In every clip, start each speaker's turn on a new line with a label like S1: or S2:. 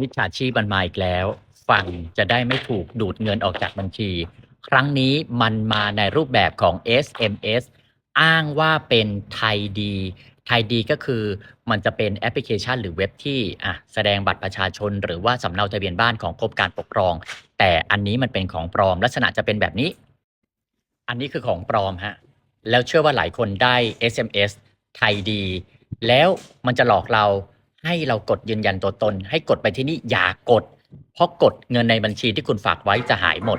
S1: มิจฉาชีพมันมาอีกแล้วฟังจะได้ไม่ถูกดูดเงินออกจากบัญชี ครั้งนี้มันมาในรูปแบบของ SMS อ้างว่าเป็นไทยดีไทยดีก็คือมันจะเป็นแอปพลิเคชันหรือเว็บที่อะแสดงบัตรประชาชน หรือว่าสำเนาทะเบียนบ้านของกรมการปกครอง แต่อันนี้มันเป็นของปลอม ลักษณะจะเป็นแบบนี้ อันนี้คือของปลอมฮะแล้วเชื่อว่าหลายคนได้ SMS ไทยดี แล้วมันจะหลอกเรา ให้เรากดยืนยันตัวตน ให้กดไปที่นี่อย่ากด เพราะกดเงินในบัญชีที่คุณฝากไว้จะหายหมด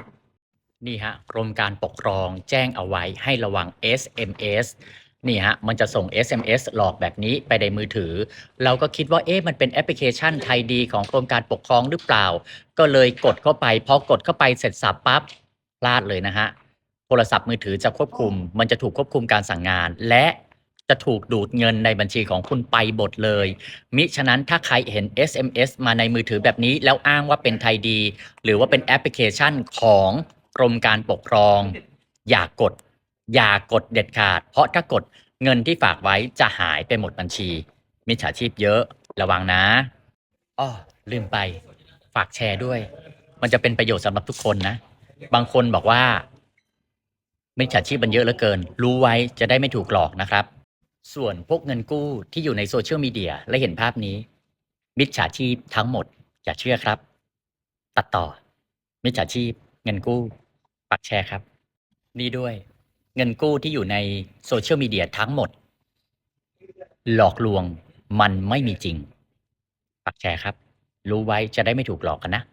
S1: นี่ฮะกรมการปกครองแจ้งเอาไว้ให้ระวัง SMS นี่ฮะมันจะส่ง SMS หลอกแบบนี้ไปในมือถือ เราก็คิดว่าเอ๊ะมันเป็นแอปพลิเคชันไทยดีของกรมการปกครองหรือเปล่า ก็เลยกดเข้าไปพอกดเข้าไปเสร็จสับปั๊บพลาดเลยนะฮะโทรศัพท์มือถือจะควบคุม มันจะถูกควบคุมการสั่งงาน และ จะถูกดูดเงินในบัญชีของคุณไปหมดเลย มิฉะนั้นถ้าใครเห็น SMS มาในมือถือแบบนี้ แล้วอ้างว่าเป็นไทยดี หรือว่าเป็นแอปพลิเคชันของกรมการปกครอง อย่ากด อย่ากดเด็ดขาด เพราะถ้ากดเงินที่ฝากไว้จะหายไปหมดบัญชี มิจฉาชีพเยอะระวังนะอ้อลืมไป ฝากแชร์ด้วย มันจะเป็นประโยชน์สำหรับทุกคนนะ บางคนบอกว่ามิจฉาชีพมันเยอะเหลือเกิน รู้ไว้จะได้ไม่ถูกหลอกนะครับ ส่วนพวกเงินกู้ที่อยู่ในโซเชียลมีเดียและเห็นภาพนี้ มิจฉาชีพทั้งหมด อย่าเชื่อครับ ตัดต่อ มิจฉาชีพ เงินกู้ ปักแชร์ครับ นี่ด้วย เงินกู้ที่อยู่ในโซเชียลมีเดียทั้งหมด หลอกลวงมันไม่มีจริง ปักแชร์ครับ รู้ไว้จะได้ไม่ถูกหลอกกันนะ